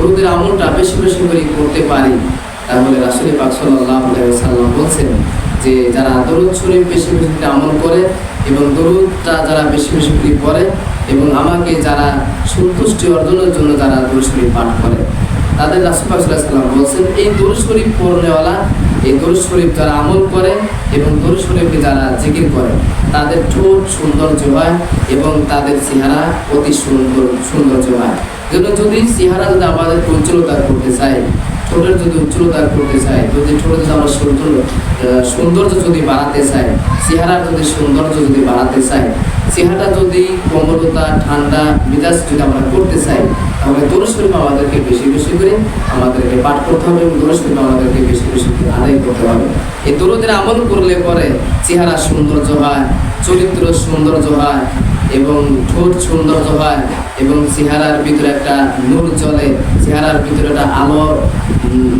দরুদের আমলটা বেশি বেশি করে করতে পারি। তাহলে রাসুলি পাক আলাইহি সাল্লাম বলছেন যে, যারা দরুদ শরীফ বেশি বেশি করে আমল করে এবং দরুদটা যারা বেশি বেশি করে পড়ে এবং আমাকে যারা সন্তুষ্টি অর্জনের জন্য যারা দরুদ শরীফ পাঠ করে, তাদের রাসুল সাল্লাল্লাহু সাল্লাম বলছেন, এই দরুদ শরীফ পড়নেওয়ালা, এই দরুদ শরীফ যারা আমল করে এবং দরুদ শরীফকে যারা জিকির করে, তাদের ঠোঁট সৌন্দর্য হয় এবং তাদের চেহারা অতি সুন্দর, সৌন্দর্য হয়। জন্য যদি যদি আমাদের করতে ঠোঁটের যদি করতে যদি যদি আমরা সৌন্দর্য সৌন্দর্য যদি বাড়াতে যদি সৌন্দর্য যদি বাড়াতে যদি কোমলতা, ঠান্ডা, মেজাজ যদি আমরা করতে চাই, তাহলে দরুদ শরীফ আমাদেরকে বেশি বেশি করে আমাদেরকে পাঠ করতে হবে এবং দরুদ আমাদেরকে বেশি বেশি করে আদায় করতে হবে। এই দরুদের আমল করলে পরে চেহারা সৌন্দর্য হয় চরিত্র সৌন্দর্য হয় এবং ঠোঁট সৌন্দর্য হয় এবং চেহারার ভিতরে একটা নূর জ্বলে, চেহারার ভিতরে একটা আলো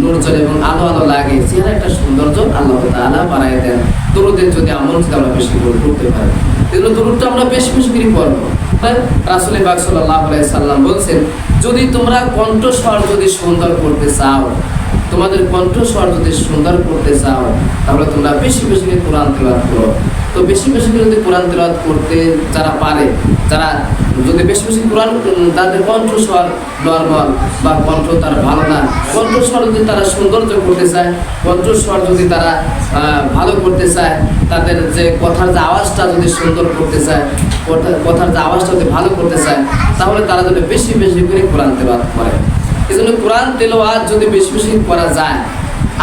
নূর জ্বলে এবং আলো আলো লাগে। চেহারা একটা সৌন্দর্য আল্লাহ তাআলা বাড়াই দেন। দরুদের যদি আমল যদি আমরা বেশি করে করতে পারি এগুলো দরুদটা আমরা বেশি বেশি করে পড়ব। রাসুল বাগ সাল্লাহ সাল্লাম বলছেন, যদি তোমরা কণ্ঠস্বর যদি সুন্দর করতে চাও তোমাদের কণ্ঠস্বর যদি সুন্দর করতে চাও, তাহলে তোমরা বেশি বেশি করে কোরআন তেলাওয়াত করো। তো বেশি বেশি করে যদি কোরআন তেলাওয়াত করতে যারা পারে, যারা যদি বেশি বেশি কোরআন তাদের কণ্ঠস্বর নর্মাল বা কণ্ঠ তার ভালো না, কণ্ঠস্বর যদি তারা সৌন্দর্য করতে চায়, কণ্ঠস্বর যদি তারা ভালো করতে চায়, তাদের যে কথার যে আওয়াজটা যদি সুন্দর করতে চায় কথার যে আওয়াজটা যদি ভালো করতে চায়, তাহলে তারা যদি বেশি বেশি করে কোরআন তেলাওয়াত করে। এই জন্য কোরআন তেলাওয়াত যদি বেশি বেশি করা যায়,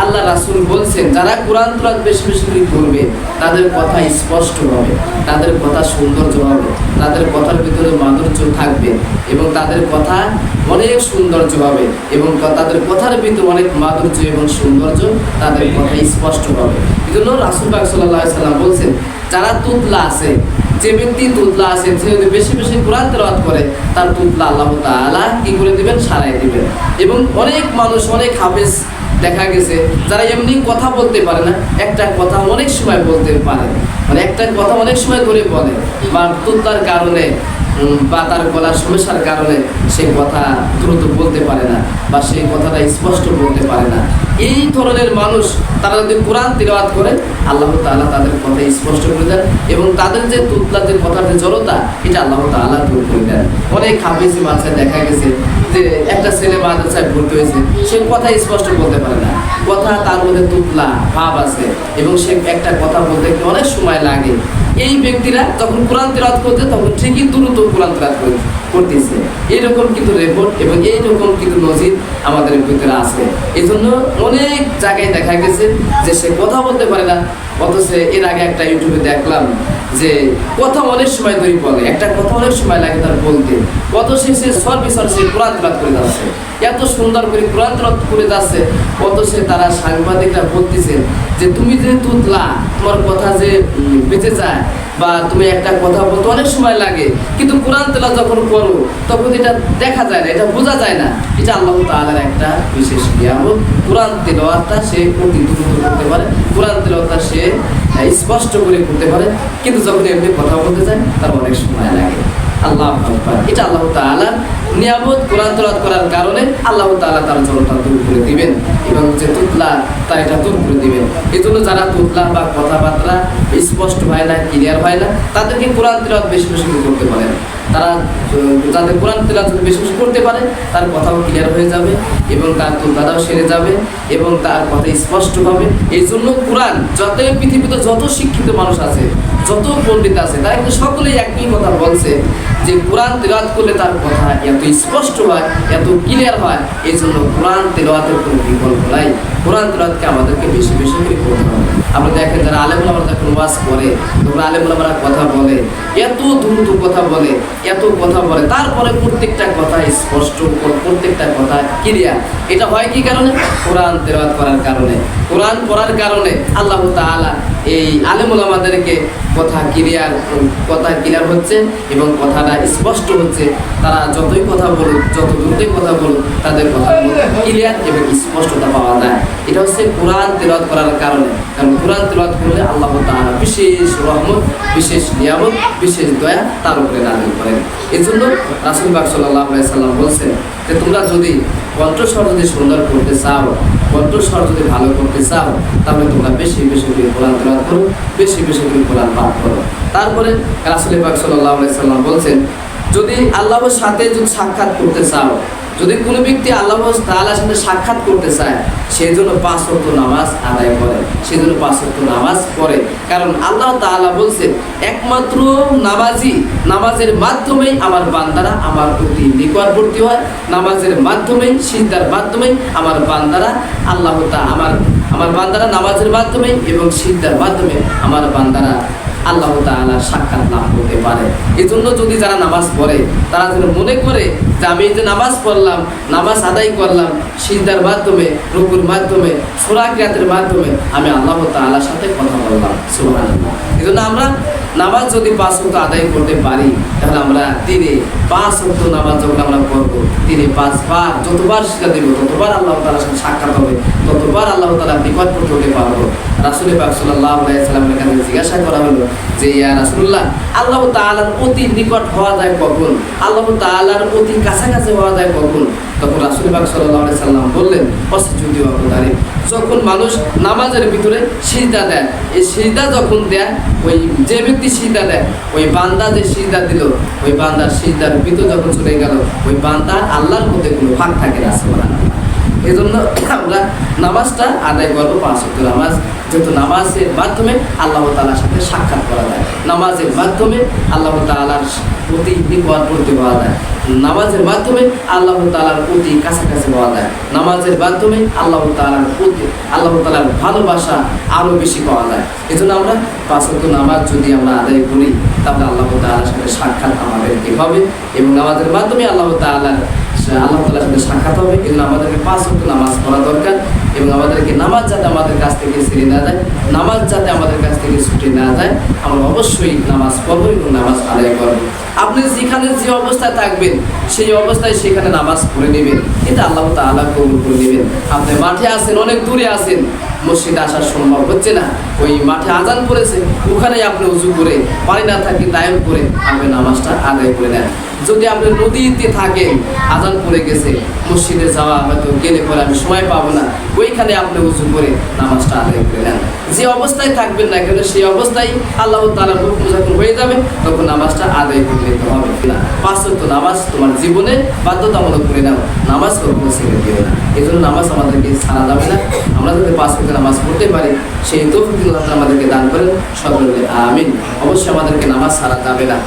আল্লাহ রাসুল বলছেন, যারা কোরআন তেলাওয়াত বেশি বেশি করবে, তাদের কথা স্পষ্ট হবে, তাদের কথা সৌন্দর্য হবে, তাদের কথার ভিতরে মাধুর্য থাকবে এবং তাদের কথা অনেক সৌন্দর্য হবে এবং তাদের কথার ভিতরে অনেক মাধুর্য এবং সৌন্দর্য তাদের কথা স্পষ্ট হবে। এই জন্য রাসুল বাগ সাল্লাহ সাল্লাম বলছেন, যারা তুতলা আছে যে ব্যক্তি তুতলা আছেন সে যদি বেশি বেশি কোরআন তেলাওয়াত করে, তার তুতলা আল্লাহ তাআলা কি করে দিবেন? সারাই দিবেন। এবং অনেক মানুষ, অনেক হাফেজ দেখা গেছে, যারা এমনি কথা বলতে পারে না, একটা কথা অনেক সময় বলতে পারে মানে একটা কথা অনেক সময় ধরে বলে, বা তুতলার কারণে বা তার গলার সমস্যার কারণে সে কথা দ্রুত বলতে পারে না বা সেই কথাটা স্পষ্ট বলতে পারে না। এই ধরনের মানুষ তারা যদি কোরআন তিলাওয়াত করে, আল্লাহ তাআলা তাদের কথা স্পষ্ট করে দেন এবং তাদের যে তুতলাদের কথার যে জড়তা, এটা আল্লাহ তাআলা দূর করে দেন। অনেক হাফিজি মাঝে দেখা গেছে যে একটা ছেলে মাদ্রাসায় ভর্তি হয়েছে, সে কথা স্পষ্ট বলতে পারে না। কথা তার মধ্যে তুতলা, ভাব আছে এবং সে একটা কথা বলতে অনেক সময় লাগে। এই ব্যক্তিরা তখন কোরআন তেরাত করতে, তখন ঠিকই দ্রুত কোরআন তেরাত করে করতেছে। এইরকম কিন্তু রেকর্ড এবং এইরকম কিন্তু নজির আমাদের ভিতরে আছে। এই জন্য অনেক জায়গায় দেখা গেছে যে সে কথা বলতে পারে না, অথচ এর আগে একটা ইউটিউবে দেখলাম যে কথা অনেক সময় ধরে বলে, একটা কথা অনেক সময় লাগে তার বলতে কত শেষে সর বিসর সে কোরআন তেলাওয়াত করে যাচ্ছে। এত সুন্দর করে কোরআন তেলাওয়াত করে যাচ্ছে, কত সে তারা সাংবাদিকরা বলতেছে যে, তুমি যে তুতলা তোমার কথা যে বেঁচে যায় বা তুমি একটা কথা বলতে অনেক সময় লাগে, কিন্তু কোরআন তেলা যখন করো, তখন এটা দেখা যায় না, এটা বোঝা যায় না। এটা আল্লাহ তাআলার একটা বিশেষ নিয়ামত। কোরআন তেলাওয়াতটা সে অতি দ্রুত করতে পারে কোরআন তেলাওয়াতটা সে স্পষ্ট করে করতে পারে, কিন্তু যখন এমনি কথা বলতে যায়, তার অনেক সময় লাগে। আল্লাহ এটা আল্লাহ তালা নিয়ামত, কোরআন তেলাওয়াত করার কারণে আল্লাহ তালা তার জলটা দূর করে দিবেন এবং যে তুতলা, তা এটা দূর করে দিবেন। এই জন্য যারা তুতলা বা কথাবার্তা স্পষ্ট হয় না ক্লিয়ার হয় না, তাদেরকে কোরআন তেলাওয়াত বেশি বেশি করে করতে পারেন তারা যাদের কোরআন যদি বেশি করতে পারে, তার কথাও ক্লিয়ার হয়ে যাবে এবং তার তুলনাটাও সেরে যাবে এবং তার কথা স্পষ্ট হবে এই জন্য কোরআন, যত পৃথিবীতে যত শিক্ষিত মানুষ আছে, যত পণ্ডিত আছে, তারা কিন্তু সকলেই একই কথা বলছে যে কোরআন তেলাওয়াত করলে তার কথা এত স্পষ্ট হয়, এত ক্লিয়ার হয়। এই জন্য কোরআন তেলাওয়াতের কোনো বিকল্প নাই। কোরআন তেলাওয়াতকে আমাদেরকে বেশি বেশি করে করতে হবে। আমরা দেখেন যারা আলেমুল আমরা যখন ওয়াজ করে, তখন আলেমুল আমরা কথা বলে, এত দ্রুত কথা বলে, এত কথা বলে, তারপরে প্রত্যেকটা কথা স্পষ্ট, প্রত্যেকটা কথা ক্লিয়ার এটা হয় কি কারণে? কোরআন তেলাওয়াত করার কারণে। কোরআন পড়ার কারণে আল্লাহ তাআলা এই আলেমুল আমাদেরকে কথা ক্লিয়ার কথা ক্লিয়ার হচ্ছে এবং কথাটা স্পষ্ট হচ্ছে। তারা যতই কথা বলুক, যত দ্রুতই কথা বলুক, তাদের কথা ক্লিয়ার এবং স্পষ্টতা পাওয়া যায়। এটা হচ্ছে কোরআন তেলাওয়াত করার কারণে। কারণ কোরআন তেলাওয়াত করলে আল্লাহ তাআলা বিশেষ রহমত, বিশেষ নিয়ামত, বিশেষ দয়া তার উপরে নাজিল করেন। এই জন্য রাসুল বাগ সাল্লাহ সাল্লাম বলছেন যে, তোমরা যদি কণ্ঠস্বর যদি সুন্দর করতে চাও, কণ্ঠস্বর যদি ভালো করতে চাও, তাহলে তোমরা বেশি বেশি করে কোরআন তেলাওয়াত করো, বেশি বেশি করে কোরআন পাঠ করো। তারপরে রাসুল বাগ সাল্লাহ সাল্লাম বলছেন, যদি আল্লাহর সাথে যদি সাক্ষাৎ করতে চাও যদি কোনো ব্যক্তি আল্লাহ তাআলার সাথে সাক্ষাৎ করতে চায় সেই জন্য পাঁচ ওয়াক্ত নামাজ আদায় করে সেই জন্য পাঁচ ওয়াক্ত নামাজ পড়ে। কারণ আল্লাহ তাআলা বলছেন একমাত্র নামাজি, নামাজের মাধ্যমেই আমার বান্দারা আমার প্রতি নিকটবর্তী হয়। নামাজের মাধ্যমেই সিদ্ধার মাধ্যমেই আমার বান্দারা আল্লাহ তা আমার আমার বান্দারা নামাজের মাধ্যমে এবং সিদ্ধার মাধ্যমে আমার বান্দারা আল্লাহ তালা সাক্ষাৎ লাভ করতে পারে। এজন্য জন্য যদি যারা নামাজ পড়ে, তারা যেন মনে করে যে আমি যে নামাজ পড়লাম, নামাজ আদায় করলাম সিদ্ধার মাধ্যমে, রুকুর মাধ্যমে, সোরাকিয়াতের মাধ্যমে আমি আল্লাহ তাআলার সাথে কথা বললাম। সুবাহ এই জন্য আমরা নামাজ যদি পাঁচ ওয়াক্ত আদায় করতে পারি, তাহলে আমরা দিনে পাঁচ ওয়াক্ত নামাজ যখন আমরা পড়ব, দিনে পাঁচবার, যতবার শিক্ষা দেব, ততবার আল্লাহ তাআলার সাথে সাক্ষাৎ হবে, ততবার আল্লাহ তাআলা নিকটবর্তী হতে পারব। রাসূল পাক সাল্লামের কাছে জিজ্ঞাসা করা হলো যে, ইয়া রাসুল্লাহ আল্লাহ তাআলার অতি নিকট হওয়া যায় কখন? আল্লাহ তাআলার অতি কাছাকাছি হওয়া যায় কখন? তখন রাসূল পাক সাল্লাল্লাহু সাল্লাম বললেন অসিজুদি অবতারে যখন মানুষ নামাজের ভিতরে সিজদা দেয়, এই সিজদা যখন দেয়, ওই যে ব্যক্তি সিজদা দেয়, ওই বান্দা যে সিজদা দিল, ওই বান্দার সিজদার ভিতর যখন চলে গেল, ওই বান্দা আল্লাহর মধ্যে কোনো ভাগ থাকে না, সুবহানাল্লাহ। এই জন্য আমরা নামাজটা আদায় করব পাঁচ ওয়াক্ত নামাজ। যেহেতু নামাজের মাধ্যমে আল্লাহ তালার সাথে সাক্ষাৎ করা যায়। নামাজের মাধ্যমে আল্লাহ তালার প্রতি নিকটবর্তী হওয়া যায় নামাজের মাধ্যমে আল্লাহ তালার প্রতি কাছাকাছি হওয়া যায়। নামাজের মাধ্যমে আল্লাহ তালার প্রতি, আল্লাহ তালার ভালোবাসা আরও বেশি পাওয়া যায়। এই জন্য আমরা পাঁচ ওয়াক্ত নামাজ যদি আমরা আদায় করি, তাহলে আল্লাহ তালার সাথে সাক্ষাৎ আমাদেরকে হবে? এবং নামাজের মাধ্যমে আল্লাহ তালার আল্লাহ তালার সাথে সাক্ষাৎ হবে। এই জন্য আমাদেরকে পাঁচ নামাজ পড়া দরকার এবং আমাদেরকে নামাজ যাতে আমাদের কাছ থেকে ছেড়ে না যায়, নামাজ যাতে আমাদের কাছ থেকে ছুটে না যায়, আমরা অবশ্যই নামাজ পড়ব এবং নামাজ আদায় করব। আপনি যেখানে যে অবস্থায় থাকবেন, সেই অবস্থায় সেখানে নামাজ পড়ে নেবেন। এটা আল্লাহ তাআলা কবুল করে নেবেন। আপনি মাঠে আসেন অনেক দূরে আছেন, মসজিদে আসার সম্ভব হচ্ছে না। ওই মাঠে আজান পড়েছে ওখানে আপনি উজু করে, পানি না থাকি তাইম করে আপনি নামাজটা আদায় করে নেন। যদি আপনি নদীতে থাকেন, আজান পড়ে গেছে, মসজিদে যাওয়া হয়তো গেলে পরে আমি সময় পাবো না। ওইখানে আপনি উজু করে নামাজটা আদায় করে নেন। যে অবস্থায় থাকবেন না কেন, সেই অবস্থায় আল্লাহ যখন হয়ে যাবে। তখন নামাজটা আদায় করে নিতে হবে। না, পাঁচ তো নামাজ তোমার জীবনে বাধ্যতামূলক করে নাও। নামাজ কখনো ছেড়ে দিও না। এই জন্য নামাজ আমাদেরকে ছাড়া যাবে না। আমরা যদি পাঁচ তো নামাজ পড়তে পারি, সেই আল্লাহ আমাদেরকে দান করেন। সকলে আমিন। অবশ্যই আমাদেরকে নামাজ ছাড়া যাবে না।